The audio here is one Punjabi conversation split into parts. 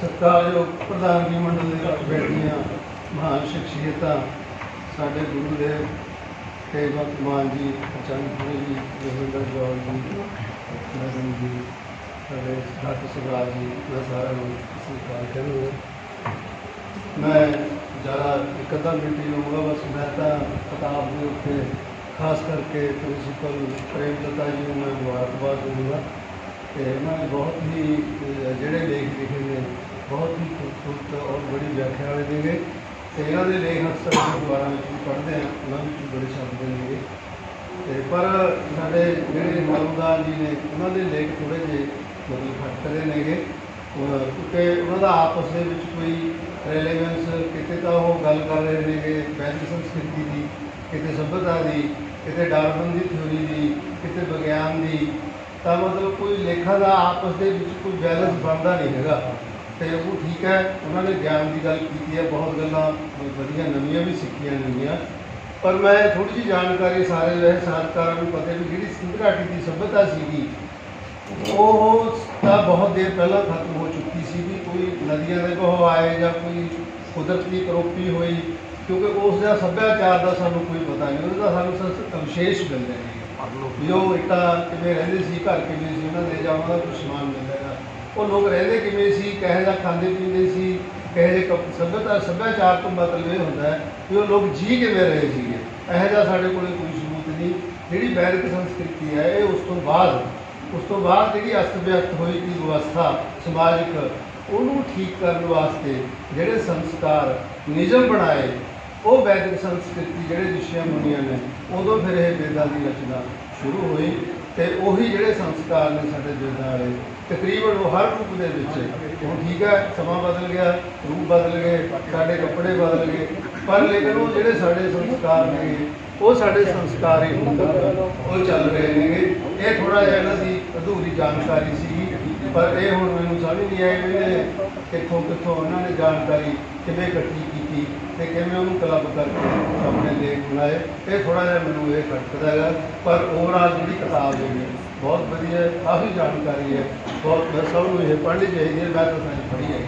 ਸਤਿਕਾਰਯੋਗ ਪ੍ਰਧਾਨ ਮੰਡਲ ਦੇ ਵਿੱਚ ਬੈਠੀਆਂ ਮਹਾਨ ਸ਼ਖਸੀਅਤਾਂ, ਸਾਡੇ ਗੁਰੂ ਦੇ ਭਗਵੰਤ ਮਾਨ ਜੀ ਚੰਦਪੁਰੀ ਜੀ ਜੋਗਿੰਦਰ ਜੋੜ ਜੀ ਨਰਨ ਜੀ, ਸਾਡੇ ਡਾਕਟਰ ਸੁਭਾਸ਼ ਜੀ ਮੈਂ ਸਾਰਿਆਂ ਨੂੰ ਸਤਿਕਾਰ ਕਰੂੰਗਾ। ਮੈਂ ਜ਼ਿਆਦਾ ਇੱਕ ਅੱਧਾ ਮਿੰਟ ਲਊਂਗਾ, ਬਸ ਮੈਂ ਤਾਂ ਕਿਤਾਬ ਦੇ ਉੱਤੇ ਖਾਸ ਕਰਕੇ ਪ੍ਰਿੰਸੀਪਲ ਪ੍ਰੇਮ ਲਤਾ ਜੀ ਨੂੰ ਮੈਂ ਮੁਬਾਰਕਬਾਦ ਦਊਂਗਾ। ਤੇ ਇਹਨਾਂ ਨੇ ਬਹੁਤ ਹੀ ਅਹ, ਜਿਹੜੇ ਲੇਖ ਲਿਖੇ ਨੇ ਬਹੁਤ ਹੀ ਖੂਬਸੂਰਤ ਔਰ ਬੜੀ ਵਿਆਖਿਆ ਵਾਲੇ ਨੇਗੇ ਤੇ ਇਹਨਾਂ ਦੇ ਲੇਖ ਅਕਸਰ ਅਸੀਂ ਦੁਆਰਾ ਵਿੱਚ ਵੀ ਪੜ੍ਹਦੇ ਹਾਂ ਉਹਨਾਂ ਵਿੱਚ ਬੜੇ ਸ਼ਬਦ ਨੇਗੇ ਤੇ ਪਰ ਸਾਡੇ ਜਿਹੜੇ ਮਰਮਦਾਰ ਜੀ ਨੇ ਉਹਨਾਂ ਦੇ ਲੇਖ ਥੋੜੇ ਜਿਹੇ ਮਤਲਬ ਖਟਕਦੇ ਨੇਗੇ। ਉਹ- ਕਿਉਂਕਿ ਉਹਨਾਂ ਦਾ ਆਪਸ ਦੇ ਵਿੱਚ ਕੋਈ ਰੈਲੇਵੈਂਸ ਕਿਤੇ ਤਾਂ ਉਹ ਗੱਲ ਕਰ ਰਹੇ ਨੇਗੇ ਵੈਦਿਕ ਸੰਸਕ੍ਰਿਤੀ ਦੀ ਕਿਤੇ ਸਭਿਅਤਾ ਦੀ ਕਿਤੇ ਡਾਰਵਨ ਦੀ ਥਿਊਰੀ ਦੀ ਕਿਤੇ ਵਿਗਿਆਨ ਦੀ ਤਾਂ ਮਤਲਬ ਕੋਈ ਲੇਖਾਂ ਦਾ ਆਪਸ ਦੇ ਵਿੱਚ ਕੋਈ ਬੈਲੈਂਸ ਬਣਦਾ ਨਹੀਂ ਹੈਗਾ। ਤੇ ਉਹ ਠੀਕ ਹੈ, ਉਹਨਾਂ ਨੇ ਗਿਆਨ ਦੀ ਗੱਲ ਕੀਤੀ ਹੈ, ਬਹੁਤ ਗੱਲਾਂ ਵਧੀਆ ਨਵੀਆਂ ਵੀ ਸਿੱਖੀਆਂ ਨਵੀਆਂ ਪਰ ਮੈਂ ਥੋੜੀ ਜਿਹੀ ਜਾਣਕਾਰੀ ਸਾਰੇ ਰਹੇ ਸਾਥਕਾਰਾਂ ਨੂੰ ਪਤਾ ਵੀ ਜਿਹੜੀ ਸਿੰਧ ਘਾਟੀ ਦੀ ਸਭਿਅਤਾ ਸੀਗੀ, ਉਹ ਤਾਂ ਬਹੁਤ ਦੇਰ ਪਹਿਲਾਂ ਖਤਮ ਹੋ ਚੁੱਕੀ ਸੀ ਵੀ ਕੋਈ ਨਦੀਆਂ ਦੇ ਕੋਹ ਆਏ ਜਾਂ ਕੋਈ ਕੁਦਰਤੀ ਕਰੋਪੀ ਹੋਈ, ਕਿਉਂਕਿ ਉਸ ਦਾ ਸੱਭਿਆਚਾਰ ਦਾ ਸਾਨੂੰ ਕੋਈ ਪਤਾ ਨਹੀਂ, ਉਹਦਾ ਸਾਨੂੰ ਸਿਰਫ ਅਵਸ਼ੇਸ਼ ਮਿਲਦੇ ਨੇ। ਵੀ ਉਹ ਇੱਟਾਂ ਕਿਵੇਂ ਰਹਿੰਦੇ ਸੀ, ਘਰ ਕਿਵੇਂ ਸੀ, ਉਹਨਾਂ ਦੇ ਜਾਂ ਉਹਨਾਂ ਦਾ ਕੁਝ ਸਮਾਨ ਮਿਲਦਾ ਹੈਗਾ। ਉਹ ਲੋਕ ਰਹਿੰਦੇ ਕਿਵੇਂ ਸੀ, ਕਿਹੋ ਜਿਹਾ ਖਾਂਦੇ ਪੀਂਦੇ ਸੀ, ਕਿਹੋ ਜਿਹੇ ਕੱਪ- ਸੱਭਿਅਤਾ, ਸੱਭਿਆਚਾਰ ਤੋਂ ਮਤਲਬ ਇਹ ਹੁੰਦਾ ਹੈ ਕਿ ਉਹ ਲੋਕ ਜੀ ਕਿਵੇਂ ਰਹੇ ਸੀਗੇ। ਇਹੋ ਜਿਹਾ ਸਾਡੇ ਕੋਲੇ ਕੋਈ ਸਬੂਤ ਨਹੀਂ। ਜਿਹੜੀ ਵੈਦਿਕ ਸੰਸਕ੍ਰਿਤੀ ਹੈ, ਇਹ ਉਸ ਤੋਂ ਬਾਅਦ, ਉਸ ਤੋਂ ਬਾਅਦ ਜਿਹੜੀ ਅਸਤ ਵਿਅਕਤ ਹੋਈ ਦੀ ਵਿਵਸਥਾ ਸਮਾਜਿਕ, ਉਹਨੂੰ ਠੀਕ ਕਰਨ ਵਾਸਤੇ ਜਿਹੜੇ ਸੰਸਕਾਰ, ਨਿਯਮ ਬਣਾਏ ਉਹ ਵੈਦਿਕ ਸੰਸਕ੍ਰਿਤੀ ਜਿਹੜੇ ਰਿਸ਼ੀਆਂ ਮੁਨੀਆਂ ਨੇ, ਉਦੋਂ ਫਿਰ ਇਹ ਵੇਦਾਂ ਦੀ ਰਚਨਾ ਸ਼ੁਰੂ ਹੋਈ ਤੇ ਉਹੀ ਜਿਹੜੇ ਸੰਸਕਾਰ ਨੇ ਸਾਡੇ ਵੇਦਾਂ ਵਾਲੇ, ਤਕਰੀਬਨ ਉਹ ਹਰ ਰੂਪ ਦੇ ਵਿੱਚ ਹੁਣ ਠੀਕ ਹੈ, ਸਮਾਂ ਬਦਲ ਗਿਆ, ਰੂਪ ਬਦਲ ਗਏ, ਸਾਡੇ ਕੱਪੜੇ ਬਦਲ ਗਏ, ਪਰ ਲੇਕਿਨ ਉਹ ਜਿਹੜੇ ਸਾਡੇ ਸੰਸਕਾਰ ਨੇ, ਉਹ ਸਾਡੇ ਸੰਸਕਾਰ ਹੀ ਹੁਣ ਤੱਕ ਉਹ ਚੱਲ ਰਹੇ ਨੇਗੇ। ਇਹ ਥੋੜਾ ਜਿਹਾ ਇਹਨਾਂ ਦੀ ਅਧੂਰੀ ਜਾਣਕਾਰੀ ਸੀ ਪਰ ਇਹ ਹੁਣ ਮੈਨੂੰ ਸਮਝ ਨਹੀਂ ਆਈ ਵੀ ਇਹ ਕਿੱਥੋਂ ਕਿੱਥੋਂ ਉਹਨਾਂ ਨੇ ਜਾਣਕਾਰੀ ਕਿਵੇਂ ਇਕੱਠੀ ਕੀਤੀ ਤੇ ਕਿਵੇਂ ਉਹਨੂੰ ਕਲੱਬ ਕਰਕੇ ਆਪਣੇ ਲੇਖ ਬਣਾਏ। ਇਹ ਥੋੜਾ ਜਿਹਾ ਮੈਨੂੰ ਇਹ ਖਟਕਦਾ ਹੈਗਾ, ਪਰ ਓਵਰਆਲ ਜਿਹੜੀ ਕਿਤਾਬ ਹੈ, ਬਹੁਤ ਵਧੀਆ ਕਾਫੀ ਜਾਣਕਾਰੀ ਹੈ। ਬਹੁਤ ਸਭ ਨੂੰ ਇਹ ਪੜ੍ਹਨੀ ਚਾਹੀਦੀ ਹੈ, ਮੈਂ ਤਾਂ ਸਾਰੀ ਪੜ੍ਹੀ ਹੈ।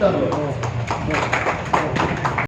ਧੰਨਵਾਦ।